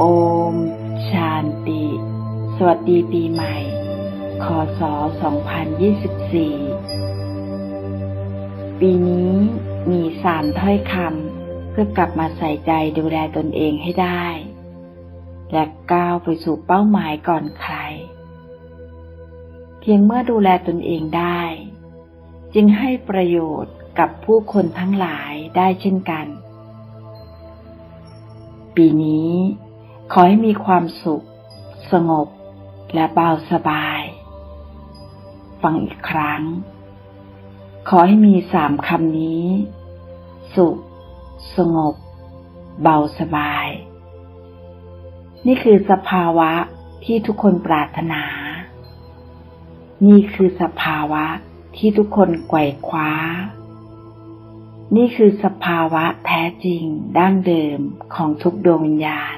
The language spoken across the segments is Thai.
โอม ชาญติ สวัสดีปีใหม่ คศ 2024 ปีนี้มีสามถ้อยคำเพื่อกลับมาใส่ใจดูแลตนเองให้ได้ และก้าวไปสู่เป้าหมายก่อนใคร เพียงเมื่อดูแลตนเองได้ จึงให้ประโยชน์กับผู้คนทั้งหลายได้เช่นกัน ปีนี้ ขอให้มีความสุข สงบ และเบาสบาย ฟังอีกครั้ง ขอให้มีสามคำนี้ สุข สงบ เบาสบาย นี่คือสภาวะที่ทุกคนปรารถนา นี่คือสภาวะที่ทุกคนไกวคว้า นี่คือสภาวะแท้จริงดั้งเดิมของทุกดวงวิญญาณ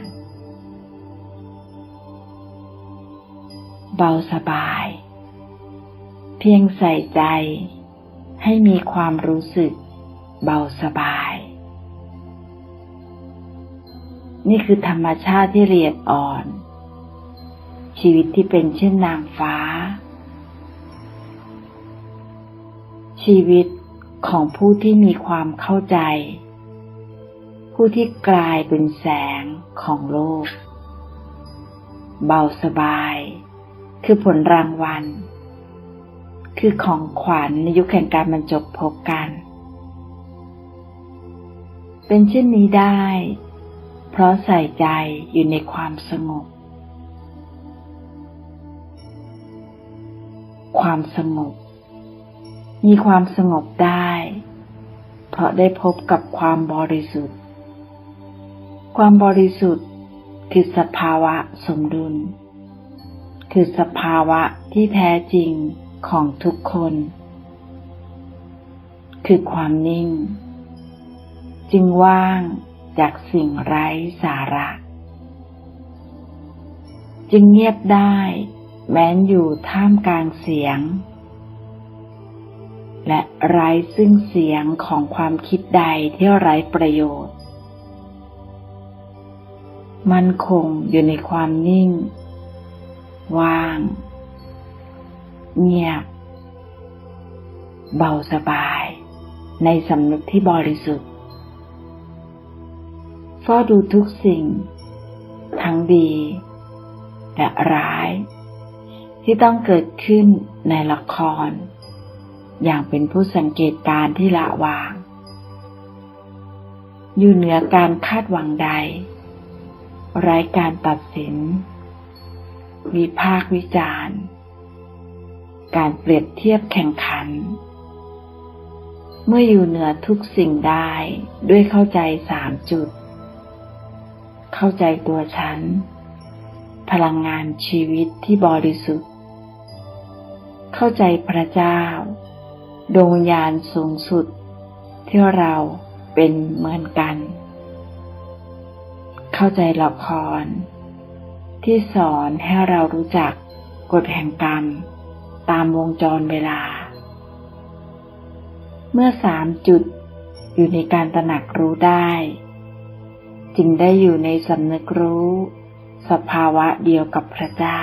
เบาสบาย เพียงใส่ใจ ให้มีความรู้สึก เบาสบาย นี่คือธรรมชาติที่ละเอียดอ่อน ชีวิตที่เป็นเช่นนางฟ้า ชีวิตของผู้ที่มีความเข้าใจ ผู้ที่กลายเป็นแสงของโลก เบาสบาย คือผลรางวัล คือของขวัญในยุคแห่งการบรรจบพบกัน เป็นเช่นนี้ได้ เพราะใส่ใจอยู่ในความสงบ ความสงบ มีความสงบได้ เพราะได้พบกับความบริสุทธิ์ ความบริสุทธิ์คือสภาวะสมดุล คือสภาวะที่แท้จริงของทุกคน คือความนิ่ง จึงว่างจากสิ่งไร้สาระ จึงเงียบได้แม้นอยู่ท่ามกลางเสียง และไร้ซึ่งเสียงของความคิดใดที่ไร้ประโยชน์ มันคงอยู่ในความนิ่ง ว่าง เงียบ เบาสบาย ในสำนึกที่บริสุทธิ์เฝ้าดูทุกสิ่ง ทั้งดี และร้าย ที่ต้องเกิดขึ้นในละคร อย่างเป็นผู้สังเกตการที่ละวาง อยู่เหนือการคาดหวังใดไร้การตัดสิน วิพากวิจารณ์ การเปรียบเทียบแข่งขัน เมื่ออยู่เหนือทุกสิ่งได้ด้วยเข้าใจสามจุด เข้าใจตัวฉัน พลังงานชีวิตที่บริสุทธิ์ เข้าใจพระเจ้า ดวงวิญญาณสูงสุด ที่เราเป็นเหมือนกัน เข้าใจละคร ที่สอนให้เรารู้จักกฎแห่งกรรม ตามวงจรเวลา เมื่อสามจุดอยู่ในการตระหนักรู้ได้ จึงได้อยู่ในสำนึกรู้ สภาวะเดียวกับพระเจ้า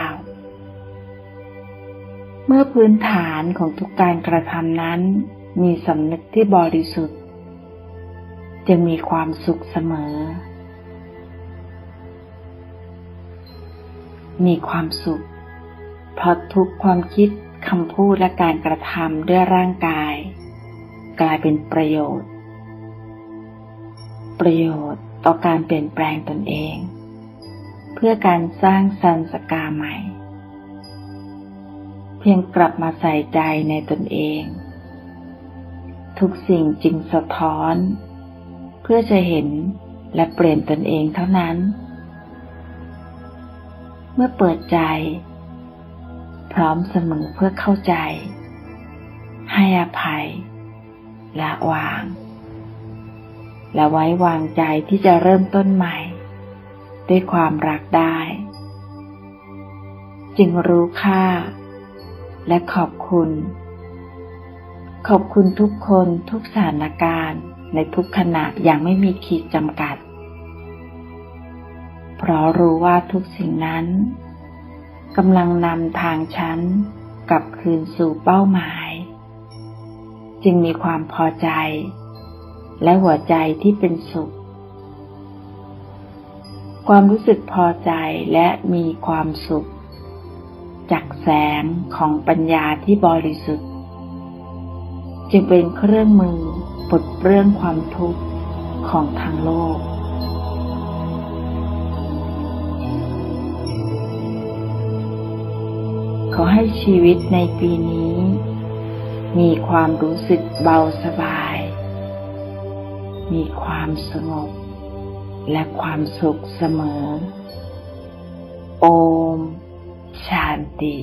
เมื่อพื้นฐานของทุกการกระทำนั้น มีสำนึกที่บริสุทธิ์ จะมีความสุขเสมอ มีความสุข เพราะทุกความคิดคำพูดและการกระทำด้วยร่างกาย กลายเป็นประโยชน์ ประโยชน์ต่อการเปลี่ยนแปลงตนเอง เพื่อการสร้างสรรสกาใหม่ เพียงกลับมาใส่ใจในตนเอง ทุกสิ่งจึงสะท้อน เพื่อจะเห็นและเปลี่ยนตนเองเท่านั้น เมื่อเปิดใจ พร้อมเสมอเพื่อเข้าใจ ให้อภัย ละวาง และไว้วางใจที่จะเริ่มต้นใหม่ ด้วยความรักได้ จึงรู้ค่า และขอบคุณ ขอบคุณทุกคนทุกสถานการณ์ในทุกขณะอย่างไม่มีขีดจำกัด เพราะรู้ว่าทุกสิ่งนั้นกำลังนำทางฉันกลับคืนสู่เป้าหมาย จึงมีความพอใจ และหัวใจที่เป็นสุข ความรู้สึกพอใจและมีความสุข จากแสงของปัญญาที่บริสุทธิ์ จึงเป็นเครื่องมือปลดเปลื้องความทุกข์ของทางโลก ให้ชีวิตในปีนี้ มีความรู้สึกเบาสบาย มีความสงบ และความสุขเสมอ โอม ชานติ